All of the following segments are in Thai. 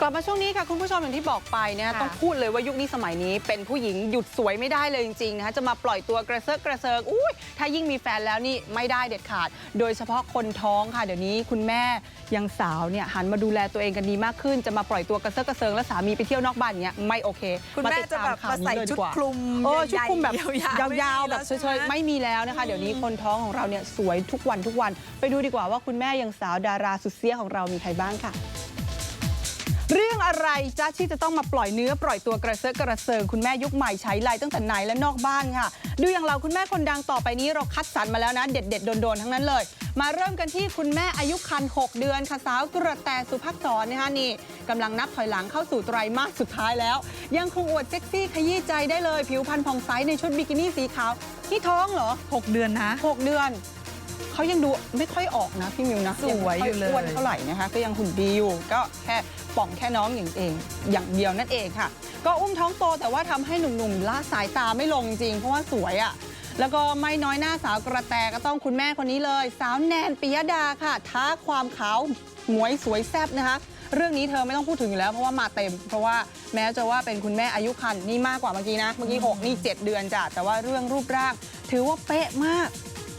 กลับมาช่วงนี้ค่ะคุณผู้ชมอย่างที่บอกไปนะค่ะต้องพูดเลยว่ายุคนี้สมัยนี้เป็นผู้หญิงหยุดสวยไม่ได้เลยจริงๆนะคะจะมาปล่อยตัวกระเซิร์กกระเซิงอุ้ยถ้ายิ่งมีแฟนแล้วนี่ไม่ได้เด็ดขาด โดยเฉพาะคนท้องค่ะเดี๋ยวนี้คุณแม่ยังสาวเนี่ยหันมาดูแลตัวเองกันดีมากขึ้น จะมาปล่อยตัวกระเซิร์กกระเซิงแล้วสามีไปเที่ยวนอกบ้านอย่างเงี้ยไม่โอเคคุณแม่ติดจะตาแบบข่วมานี้ใส่เลยชุดกว่าคลุมโอ้ชุดคลุมแบบใหญ่ๆยาวๆแบบไม่มีเฉยๆไม่มีแล้วนะคะ เดี๋ยวนี้คนท้องของเราเนี่ยสวยทุกวันทุกวัน ไปดูดีกว่าว่าคุณแม่ยังสาวดาราสุดเสี้ยของเรามีใครบ้างค่ะเรื่ องอะไรจ้าที่จะต้องมาปล่อยเนื้อปล่อยตัวกระเซาะกระเซิงคุณแม่ยุคใหม่ใช้ไลน์ตั้งแต่ไหนและนอกบ้านค่ะ ดูอย่างเราคุณแม่คนดังต่อไปนี้เราคัดสรรมาแล้วนะ เด็ดเด็ดๆโดนๆทั้งนั้นเลย มาเริ่มกันที่คุณแม่อายุคัน 6 เดือนค่ะสาวกระแตสุภักษรนะคะนี่กำลังนับถอยหลังเข้าสู่ไตรมาสสุดท้ายแล้ว ยังคงอวดเซ็กซี่ขยี้ใจได้เลย ผิวพรรณผ่องใสในชุดบิกินี่สีขาวนี่ท้องเหรอ 6 เดือนนะหกเดือน เขายังดูไม่ค่อยออกนะพี่มิวนะสวยอยู่เลย งไม่ค่อ้วนเท่าไหร่นะคะก็ยังหุ่นดีอยู่ก็แค่ป่องแค่น้องอย่างเองอย่างเดียวนั่นเองค่ะ ก็อุ้มท้องโตแต่ว่าทำให้หนุ่มๆละสายตาไม่ลงจริง เพราะว่าสวยอะ่ะแล้วก็ไม่น้อยหน้าสาวกระแตก็ต้องคุณแม่คนนี้เลย สาวแนนปิยดาค่ะ ท้าความขาวหมวยสวยแซ่บนะคะ เรื่องนี้เธอไม่ต้องพูดถึงอยู่แล้วเพราะว่ามาเต็ม เพราะว่าแม้จะว่าเป็นคุณแม่อายุคันนี่มากกว่าเมื่อกี้นะเมื่อกี้หกนี่เจ็ดเดือนจ้ะแต่ว่าเรื่องรูปร่าง ถือว่าเป๊ะมาก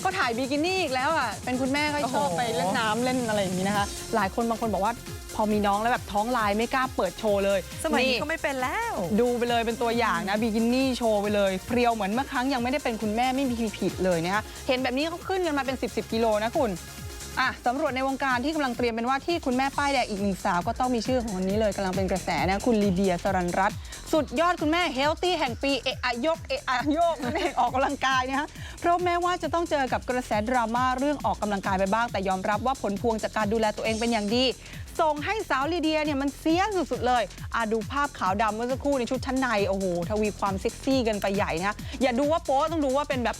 ก็ถ่ายบิกินี่อีกแล้วอะเป็นคุณแม่ก็ชอบโอ้โหไปเล่นน้ำเล่นอะไรอย่างนี้นะคะหลายคนบางคนบอกว่าพอมีน้องแล้วแบบท้องลายไม่กล้าเปิดโชว์เลย สมัยนี้ก็ไม่เป็นแล้ว ดูไปเลยเป็นตัวอย่างนะบิกินี่โชว์ไปเลยเพรียวเหมือนเมื่อครั้งยังไม่ได้เป็นคุณแม่ไม่มีผิดเลยนะคะเห็นแบบนี้เขาขึ้นกันมาเป็น 10บสกิโลนะคุณ อะสำรวจในวงการที่กำลังเตรียมเป็นว่าที่คุณแม่ป้ายแดงอีกหนึ่งสาวก็ต้องมีชื่อของคนนี้เลยกำลังเป็นกระแสนะคุณลีเดียสรันรัตน์สุดยอดคุณแม่เฮลตี้แห่งปีเอะอะยกเอะอะโยกนั่นเองออกกำลังกายนะคะเพราะแม้ว่าจะต้องเจอกับกระแสดราม่าเรื่องออกกำลังกายไปบ้าง แต่ยอมรับว่าผลพวงจากการดูแลตัวเองเป็นอย่างดี ส่งให้สาวลีเดียเนี่ยมันเสียสุดๆเลยอะดูภาพขาวดำเมื่อสักครู่ในชุดชั้นในโอ้โหทวีความเซ็กซี่กันไปใหญ่นะอย่าดูว่าโป๊ต้องดูว่าเป็นแบบ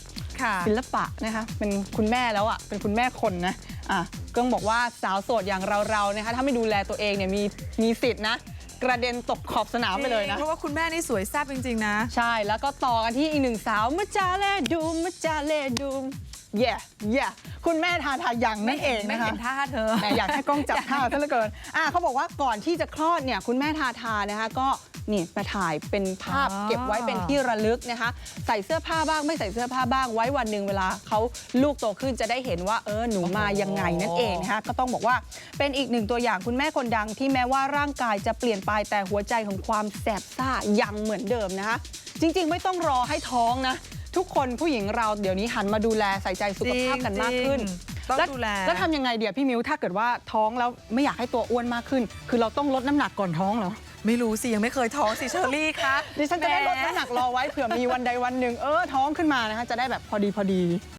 ศิลปะนะคะเป็นคุณแม่แล้วอะเป็นคุณแม่คนนะอะก็ต้องบอกว่าสาวโสดอย่างเราๆนะคะถ้าไม่ดูแลตัวเองเนี่ยมีมีสิทธินะกระเด็นตกขอบสนามไปเลยนะ เพราะว่าคุณแม่นี่สวยแซ่บจริง ๆ นะ ใช่แล้วก็ต่อกันที่อีกหนึ่งสาวมัจจาเลดูมมัจจาเลดูมแย่แย่คุณแม่ทาทายังนั่นเองไม่นะคะเห็นท่าเธอแหมอยากให้กล้องจับท่าซะเหลือเกินอะเขาบอกว่าก่อนที่จะคลอดเนี่ยคุณแม่ทาทานะคะก็ นี่มาถ่ายเป็นภาพอ๋อเก็บไว้เป็นที่ระลึกนะคะ ใส่เสื้อผ้าบ้างไม่ใส่เสื้อผ้าบ้างไว้วันหนึ่งเวลาเขาลูกโตขึ้นจะได้เห็นว่าเออหนูมายังไงนั่นเองนะคะก็ต้องบอกว่าเป็นอีกหนึ่งตัวอย่างคุณแม่คนดังที่แม้ว่าร่างกายจะเปลี่ยนไปแต่หัวใจของความแสบซ่ายังเหมือนเดิมนะคะจริง ๆ ไม่ต้องรอให้ท้องนะ ทุกคนผู้หญิงเราเดี๋ยวนี้หันมาดูแลใส่ใจสุขภาพกันมากขึ้นจริงๆต้องแล้วดูแลแล้วทำยังไงเดี๋ยวพี่มิวถ้าเกิดว่าท้องแล้วไม่อยากให้ตัวอ้วนมากขึ้น คือเราต้องลดน้ำหนักก่อนท้องเหรอ ไม่รู้สิ ยังไม่เคยท้องสิเชอรี่คะดิฉันจะได้ลดน้ำหนักรอไว้เผื่อมีวันใดวันหนึ่งเออท้องขึ้นมานะคะจะได้แบบพอดีพอดี